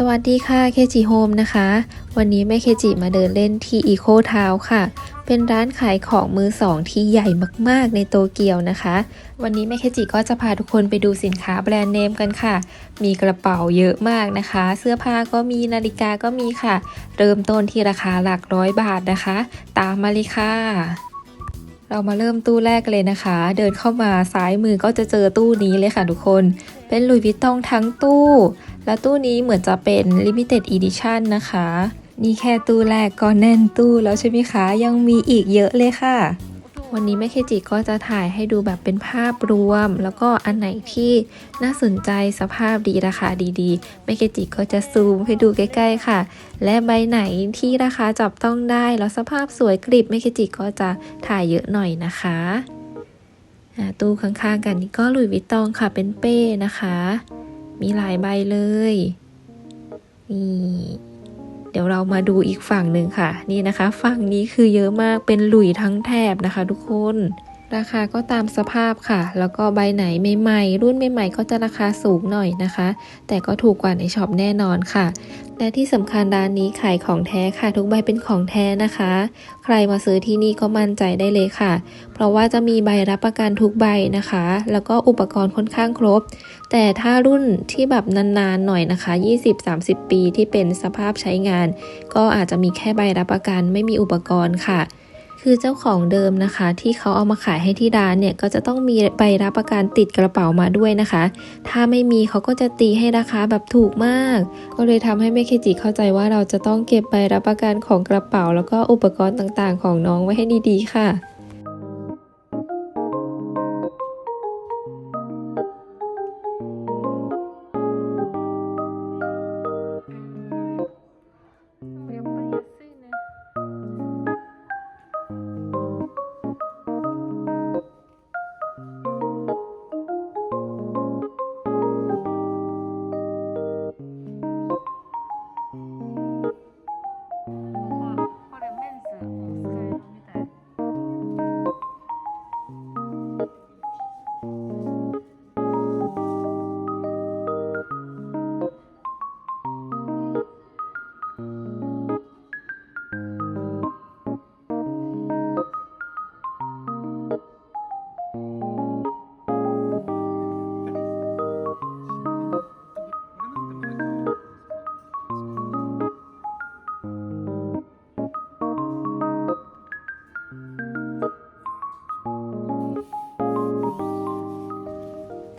สวัสดีค่ะเคจิโฮมนะคะ วันนี้แม่เคจิมาเดินเล่นที่อีโคทาวค่ะ เป็นร้านขายของมือสองที่ใหญ่มากๆในโตเกียวนะคะ วันนี้แม่เคจิก็จะพาทุกคนไปดูสินค้าแบรนด์เนมกันค่ะ มีกระเป๋าเยอะมากนะคะ เสื้อผ้าก็มีนาฬิกาก็มีค่ะ เริ่มต้นที่ราคาหลักร้อยบาทนะคะ ตามมาเลยค่ะเรามาเริ่มตู้แรกเลยนะคะ เดินเข้ามาซ้ายมือก็จะเจอตู้นี้เลยค่ะทุกคน เป็นลุยวิตตองทั้งตู้ แล้วตู้นี้เหมือนจะเป็น Limited Edition นะคะ นี่แค่ตู้แรกก็แน่นตู้แล้วใช่ไหมคะ ยังมีอีกเยอะเลยค่ะ วันนี้แม่เคจิก็จะถ่ายให้ดูแบบเป็นภาพรวม แล้วก็อันไหนที่น่าสนใจสภาพดีราคาดีๆแม่เคจิก็จะซูมให้ดูใกล้ๆค่ะ และใบไหนที่ราคาจับต้องได้แล้วสภาพสวยกริบแม่เคจิก็จะถ่ายเยอะหน่อยนะคะตู้ข้างๆกันนี่ก็ลุยวิตตองค่ะเป็นเป้นะคะ มีหลายใบเลย นี่ เดี๋ยวเรามาดูอีกฝั่งหนึ่งค่ะ นี่นะคะ ฝั่งนี้คือเยอะมากเป็นหลุยทั้งแถบนะคะ ทุกคน ราคาก็ตามสภาพค่ะ แล้วก็ใบไหนใหม่ๆรุ่นใหม่ๆก็จะราคาสูงหน่อยนะคะ แต่ก็ถูกกว่าในช็อปแน่นอนค่ะ และที่สำคัญร้านนี้ขายของแท้ค่ะ ทุกใบเป็นของแท้นะคะ ใครมาซื้อที่นี่ก็มั่นใจได้เลยค่ะ เพราะว่าจะมีใบรับประกันทุกใบนะคะ แล้วก็อุปกรณ์ค่อนข้างครบ แต่ถ้ารุ่นที่แบบนานๆหน่อยนะคะ 20-30 ปีที่เป็นสภาพใช้งาน ก็อาจจะมีแค่ใบรับประกันไม่มีอุปกรณ์ค่ะ คือเจ้าของเดิมนะคะ ที่เขาเอามาขายให้ที่ร้านเนี่ยก็จะต้องมีใบรับประกันติดกระเป๋ามาด้วยนะคะ ถ้าไม่มีเขาก็จะตีให้ราคาแบบถูกมาก ก็เลยทำให้แม่เคจิเข้าใจว่าเราจะต้องเก็บใบรับประกันของกระเป๋า แล้วก็อุปกรณ์ต่างๆ ของน้องไว้ให้ดีๆ ค่ะ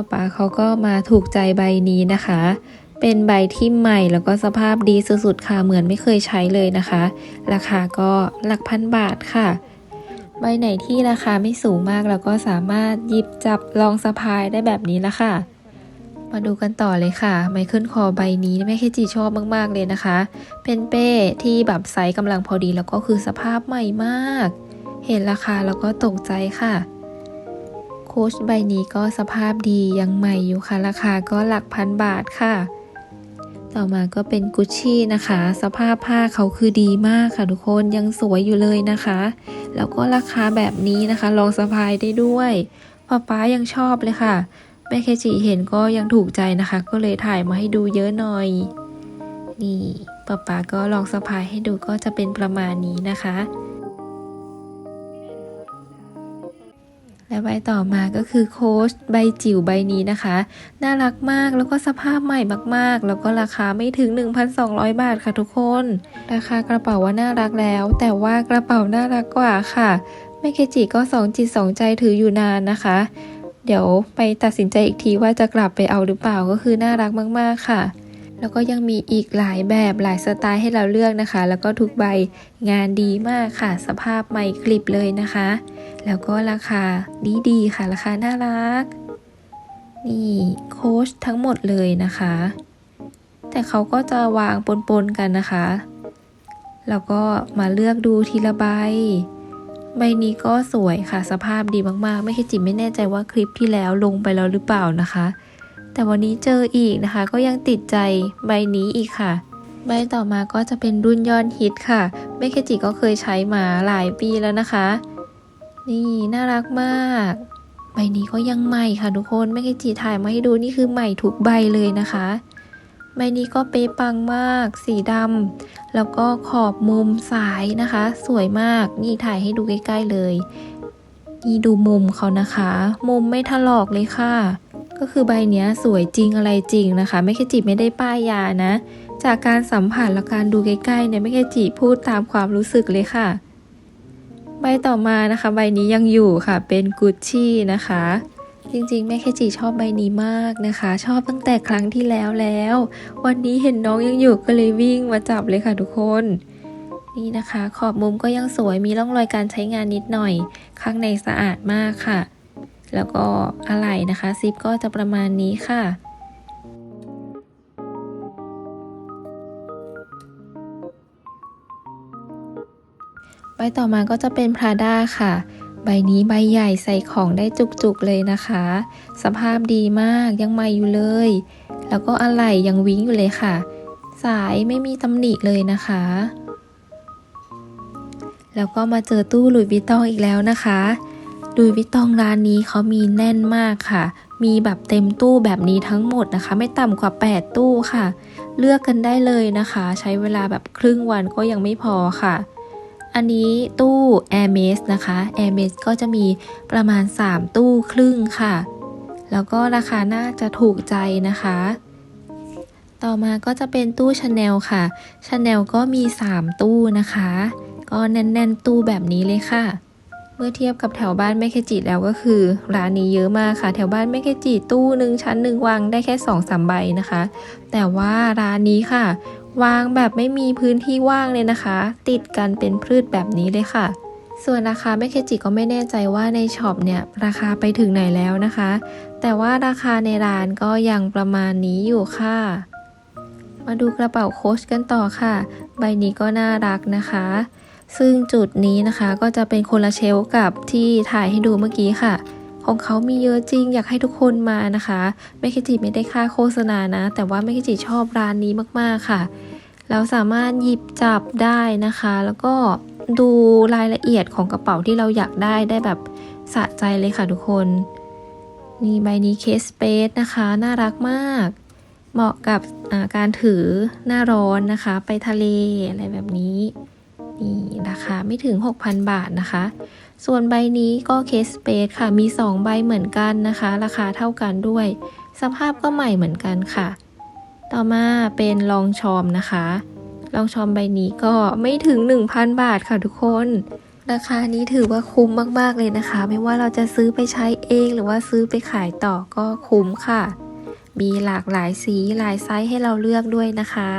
ป๊าป๊าเขาก็มาถูกใจใบนี้นะคะ เป็นใบที่ใหม่แล้วก็สภาพดีสุดๆค่ะเหมือนไม่เคยใช้เลยนะคะ ราคาก็หลักพันบาทค่ะ ใบไหนที่ราคาไม่สูงมากแล้วก็สามารถหยิบจับลองสะพายได้แบบนี้ละค่ะ มาดูกันต่อเลยค่ะ ไมเคิลคอใบนี้แม่เคจิชอบมากๆเลยนะคะ เป็นเป้ที่แบบไซส์กำลังพอดีแล้วก็คือสภาพใหม่มาก เห็นราคาแล้วก็ตกใจค่ะ โค้ชใบนี้ก็สภาพดียังใหม่อยู่ค่ะ ราคาก็หลักพันบาทค่ะ ต่อมาก็เป็นกุชชี่นะคะ สภาพผ้าเขาคือดีมากค่ะทุกคนยังสวยอยู่เลยนะคะ แล้วก็ราคาแบบนี้นะคะ ลองสะพายได้ด้วยป๊าป๊ายังชอบเลยค่ะแม่เคจิเห็นก็ยังถูกใจนะคะ ก็เลยถ่ายมาให้ดูเยอะหน่อย นี่ป๊าป๊าก็ลองสะพายให้ดูก็จะเป็นประมาณนี้นะคะ และใบต่อมาก็คือโค้ชใบจิ๋วใบนี้นะคะ น่ารักมากแล้วก็สภาพใหม่มากๆ แล้วก็ราคาไม่ถึง 1,200 บาทค่ะทุกคน ราคากระเป๋าว่าน่ารักแล้ว แต่ว่ากระเป๋าน่ารักกว่าค่ะแม่เคจิก็สองจิตสองใจถืออยู่นานนะคะ เดี๋ยวไปตัดสินใจอีกทีว่าจะกลับไปเอาหรือเปล่าก็คือน่ารักมาก ๆ ค่ะ แล้วก็ยังมีอีกหลายแบบหลายสไตล์ให้เราเลือกนะคะ แล้วก็ทุกใบงานดีมากค่ะ สภาพใหม่กลิบเลยนะคะ แล้วก็ราคาดีดีๆค่ะ ราคาน่ารัก นี่โค้ชทั้งหมดเลยนะคะ แต่เขาก็จะวางปนๆกันนะคะ แล้วก็มาเลือกดูทีละใบใบนี้ก็สวยค่ะสภาพดีมากๆ ไม่คิดจิไม่แน่ใจว่าคลิปที่แล้วลงไปแล้วหรือเปล่านะคะ แต่วันนี้เจออีกนะคะ ก็ยังติดใจใบนี้อีกค่ะ ใบต่อมาก็จะเป็นรุ่นยอดฮิตค่ะแม่เคจิก็เคยใช้มาหลายปีแล้วนะคะ นี่น่ารักมาก ใบนี้ก็ยังใหม่ค่ะทุกคนแม่เคจิถ่ายมาให้ดูนี่คือใหม่ทุกใบเลยนะคะใบนี้ก็เป๊ะปังมาก สีดำแล้วก็ขอบมุมสายนะคะ สวยมากนี่ถ่ายให้ดูใกล้ ๆเลย นี่ดูมุมเขานะคะ มุมไม่ถลอกเลยค่ะ ก็คือใบเนี้ยสวยจริงอะไรจริงนะคะ ไม่แค่จิไม่ได้ป้ายยานะ จากการสัมผัสและการดูใกล้ๆเนี่ยไม่แค่จิพูดตามความรู้สึกเลยค่ะ ใบต่อมานะคะ ใบนี้ยังอยู่ค่ะ เป็นกุชชี่นะคะ จริงๆแม่เคจิชอบใบนี้มากนะคะ ชอบตั้งแต่ครั้งที่แล้วแล้ว วันนี้เห็นน้องยังอยู่ก็เลยวิ่งมาจับเลยค่ะทุกคนนี่นะคะ ขอบมุมก็ยังสวยมีร่องรอยการใช้งานนิดหน่อย ข้างในสะอาดมากค่ะ แล้วก็อะไหล่นะคะซิปก็จะประมาณนี้ค่ะใบต่อมาก็จะเป็น Prada ค่ะ ใบนี้ใบใหญ่ใส่ของได้จุกๆเลยนะคะ สภาพดีมากยังใหม่อยู่เลย แล้วก็อะไหล่ยังวิ้งอยู่เลยค่ะ สายไม่มีตำหนิเลยนะคะ แล้วก็มาเจอตู้หลุยส์วิตตองอีกแล้วนะคะ ลุยวิตองร้านนี้เขามีแน่นมากค่ะ มีแบบเต็มตู้แบบนี้ทั้งหมดนะคะ ไม่ต่ำกว่า 8 ตู้ค่ะ เลือกกันได้เลยนะคะ ใช้เวลาแบบครึ่งวันก็ยังไม่พอค่ะ อันนี้ตู้ a i r m e s นะคะ a i r m e s ก็จะมีประมาณ 3 ตู้ครึ่งค่ะ แล้วก็ราคาน่าจะถูกใจนะคะต่อมาก็จะเป็นตู้ชาแนลค่ะชาแนลก็มี 3 ตู้นะคะ ก็แน่น ๆ ตู้แบบนี้เลยค่ะ มื่อเทียบกับแถวบ้านแม่เคจิแล้วก็คือ ร้านนี้เยอะมากค่ะ แถวบ้านแม่เคจิตู้หนึ่งชั้นหนึ่งวางได้แค่2อสามใบนะคะ แต่ว่าร้านนี้ค่ะ วางแบบไม่มีพื้นที่ว่างเลยนะคะ ติดกันเป็นพืชแบบนี้เลยค่ะ ส่วนราคาแม่เคจิก็ไม่แน่ใจว่าในช็อปเนี่ยราคาไปถึงไหนแล้วนะคะ แต่ว่าราคาในร้านก็ยังประมาณนี้อยู่ค่ะ มาดูกระเป๋าโค้ชกันต่อค่ะ ใบนี้ก็น่ารักนะคะ ซึ่งจุดนี้นะคะก็จะเป็นคนละเชลกับที่ถ่ายให้ดูเมื่อกี้ค่ะ ของเขามีเยอะจริง อยากให้ทุกคนมานะคะแม่คิจิไม่ได้ค่าโฆษณานะ แต่ว่าแม่คิจิชอบร้านนี้มากๆค่ะ เราสามารถหยิบจับได้นะคะ แล้วก็ดูรายละเอียดของกระเป๋าที่เราอยากได้ได้แบบสะใจเลยค่ะทุกคนนี่ใบนี้เคสเปซนะคะ น่ารักมาก เหมาะกับการถือหน้าร้อนนะคะ ไปทะเลอะไรแบบนี้ นี่ราคาไม่ถึง 6,000 บาทนะคะ ส่วนใบนี้ก็เคสเปซค่ะ มี 2 ใบเหมือนกันนะคะ ราคาเท่ากันด้วย สภาพก็ใหม่เหมือนกันค่ะ ต่อมาเป็นลองชอมนะคะ ลองชอมใบนี้ก็ไม่ถึง 1,000 บาทค่ะทุกคน ราคานี้ถือว่าคุ้มมากๆเลยนะคะ ไม่ว่าเราจะซื้อไปใช้เองหรือว่าซื้อไปขายต่อก็คุ้มค่ะ มีหลากหลายสีหลายไซส์ให้เราเลือกด้วยนะคะ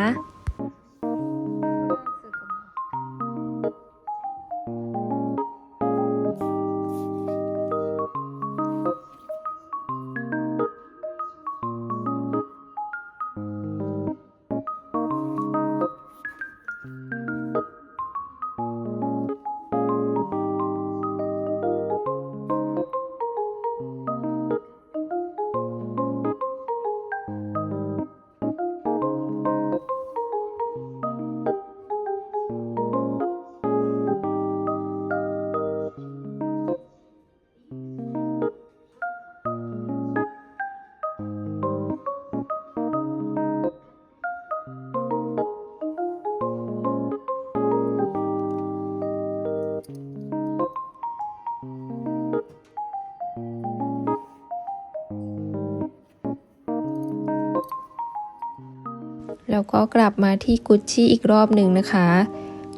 แล้วก็กลับมาที่กุชชี่อีกรอบหนึ่งนะคะ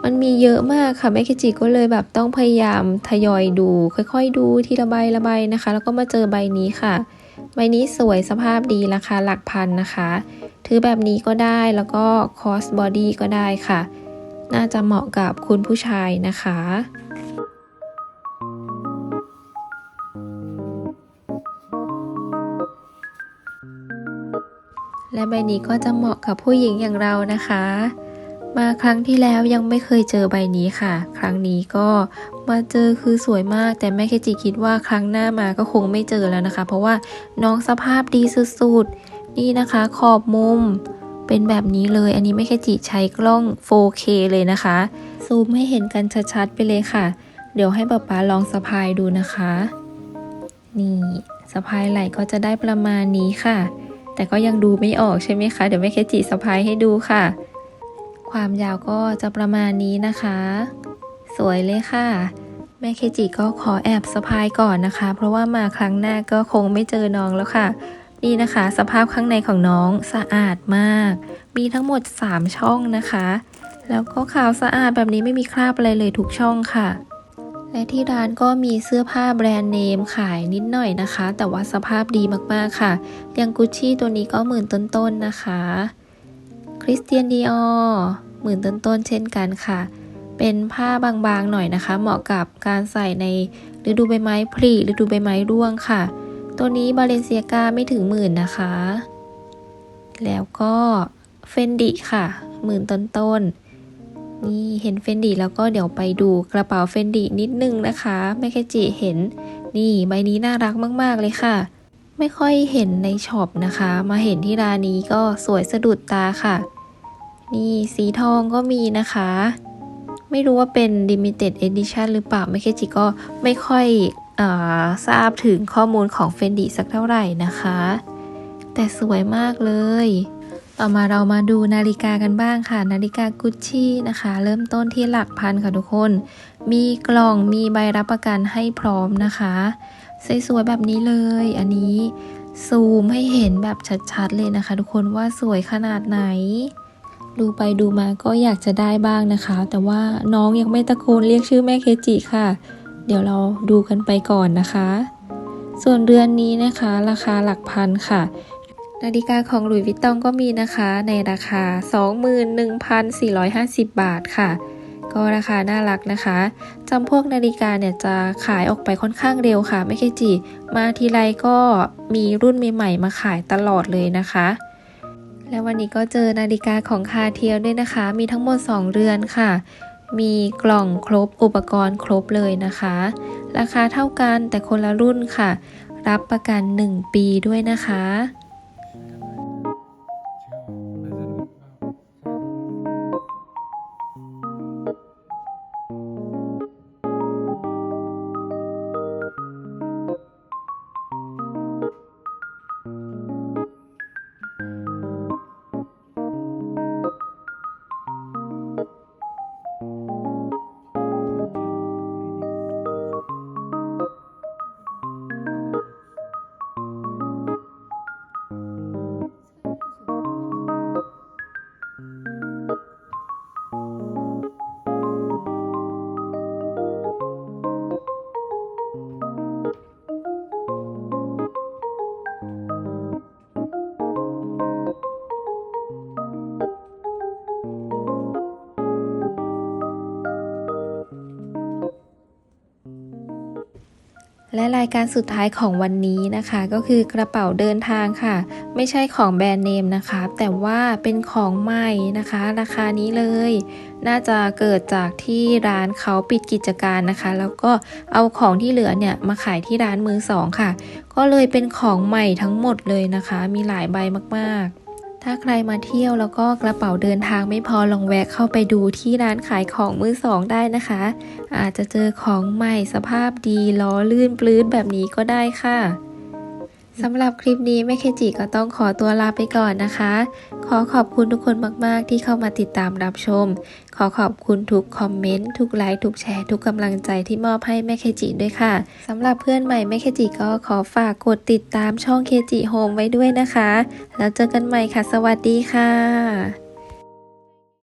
มันมีเยอะมากค่ะแม่คิจิก็เลยแบบต้องพยายามทยอยดู ค่อยๆดูทีละใบละใบนะคะ แล้วก็มาเจอใบนี้ค่ะ ใบนี้สวยสภาพดีราคาหลักพันนะคะ ถือแบบนี้ก็ได้แล้วก็คอสบอดี้ก็ได้ค่ะ น่าจะเหมาะกับคุณผู้ชายนะคะ และใบนี้ก็จะเหมาะกับผู้หญิงอย่างเรานะคะ มาครั้งที่แล้วยังไม่เคยเจอใบนี้ค่ะ ครั้งนี้ก็มาเจอคือสวยมาก แต่แม่เคจิคิดว่าครั้งหน้ามาก็คงไม่เจอแล้วนะคะ เพราะว่าน้องสภาพดีสุดๆนี่นะคะ ขอบมุมเป็นแบบนี้เลย อันนี้แม่เคจิใช้กล้อง 4K เลยนะคะ ซูมให้เห็นกันชัดๆ ไปเลยค่ะ เดี๋ยวให้ป๊าป๊าลองสะพายดูนะคะ นี่สะพายไหล่ก็จะได้ประมาณนี้ค่ะ แต่ก็ยังดูไม่ออกใช่ไหมคะ เดี๋ยวแม่เคจิสะพายให้ดูค่ะ ความยาวก็จะประมาณนี้นะคะ สวยเลยค่ะ แม่เคจิก็ขอแอบสะพายก่อนนะคะ เพราะว่ามาครั้งหน้าก็คงไม่เจอน้องแล้วค่ะ นี่นะคะ สภาพข้างในของน้องสะอาดมาก มีทั้งหมด 3 ช่องนะคะ แล้วก็ขาวสะอาดแบบนี้ไม่มีคราบอะไรเลยทุกช่องค่ะ และที่ร้านก็มีเสื้อผ้าแบรนด์เนมขายนิดหน่อยนะคะ แต่ว่าสภาพดีมากๆค่ะ อย่างกุชชี่ตัวนี้ก็หมื่นต้นๆนะคะ คริสเตียนดีออหมื่นต้นๆเช่นกันค่ะ เป็นผ้าบางๆหน่อยนะคะ เหมาะกับการใส่ในฤดูใบไม้ผลิฤดูใบไม้ร่วงค่ะ ตัวนี้บาเลนเซียกาไม่ถึงหมื่นนะคะ แล้วก็เฟนดิค่ะ หมื่นต้นๆ นี่เห็นเฟนดิแล้วก็เดี๋ยวไปดูกระเป๋าเฟนดินิดนึงนะคะแม่แคจิเห็น นี่ใบนี้น่ารักมากๆเลยค่ะ ไม่ค่อยเห็นในช็อปนะคะ มาเห็นที่ร้านนี้ก็สวยสะดุดตาค่ะ นี่สีทองก็มีนะคะ ไม่รู้ว่าเป็น limited edition หรือเปล่าไม่แคจิก็ไม่ค่อยอทราบถึงข้อมูลของเฟนดิสักเท่าไหร่นะคะ แต่สวยมากเลย ต่อมาเรามาดูนาฬิกากันบ้างค่ะ นาฬิกากุชชี่นะคะ เริ่มต้นที่หลักพันค่ะทุกคน มีกล่องมีใบรับประกันให้พร้อมนะคะสวยๆแบบนี้เลย อันนี้ซูมให้เห็นแบบชัดๆเลยนะคะ ทุกคนว่าสวยขนาดไหน ดูไปดูมาก็อยากจะได้บ้างนะคะ แต่ว่าน้องยังไม่ตะโกนเรียกชื่อแม่เคจิค่ะ เดี๋ยวเราดูกันไปก่อนนะคะ ส่วนเรือนนี้นะคะ ราคาหลักพันค่ะ นาฬิกาของหลุยส์วิตตองก็มีนะคะในราคา 21,450 บาทค่ะ ก็ราคาน่ารักนะคะจำพวกนาฬิกาเนี่ยจะขายออกไปค่อนข้างเร็วค่ะ ไม่เคจิ มาทีไรก็มีรุ่นใหม่ๆมาขายตลอดเลยนะคะ และวันนี้ก็เจอนาฬิกาของคาเทียด้วยนะคะ มีทั้งหมด 2 เรือนค่ะมีกล่องครบอุปกรณ์ครบเลยนะคะ ราคาเท่ากันแต่คนละรุ่นค่ะ รับประกัน 1 ปีด้วยนะคะ และรายการสุดท้ายของวันนี้นะคะก็คือกระเป๋าเดินทางค่ะ ไม่ใช่ของแบรนด์เนมนะคะ แต่ว่าเป็นของใหม่นะคะ ราคานี้เลย น่าจะเกิดจากที่ร้านเขาปิดกิจการนะคะ แล้วก็เอาของที่เหลือเนี่ยมาขายที่ร้านมือสองค่ะ ก็เลยเป็นของใหม่ทั้งหมดเลยนะคะ มีหลายใบมากๆ ถ้าใครมาเที่ยวแล้วก็กระเป๋าเดินทางไม่พอลองแวะเข้าไปดูที่ร้านขายของมือสองได้นะคะ อาจจะเจอของใหม่สภาพดีล้อลื่นปลื้นแบบนี้ก็ได้ค่ะ สำหรับคลิปนี้แม่เคจิก็ต้องขอตัวลาไปก่อนนะคะ ขอขอบคุณทุกคนมาก ๆ ที่เข้ามาติดตามรับชม ขอขอบคุณทุกคอมเมนต์ ทุกไลค์ ทุกแชร์ ทุกกำลังใจที่มอบให้แม่เคจิด้วยค่ะ สำหรับเพื่อนใหม่แม่เคจิก็ขอฝากกดติดตามช่องเคจิโฮมไว้ด้วยนะคะ แล้วเจอกันใหม่ค่ะ สวัสดีค่ะ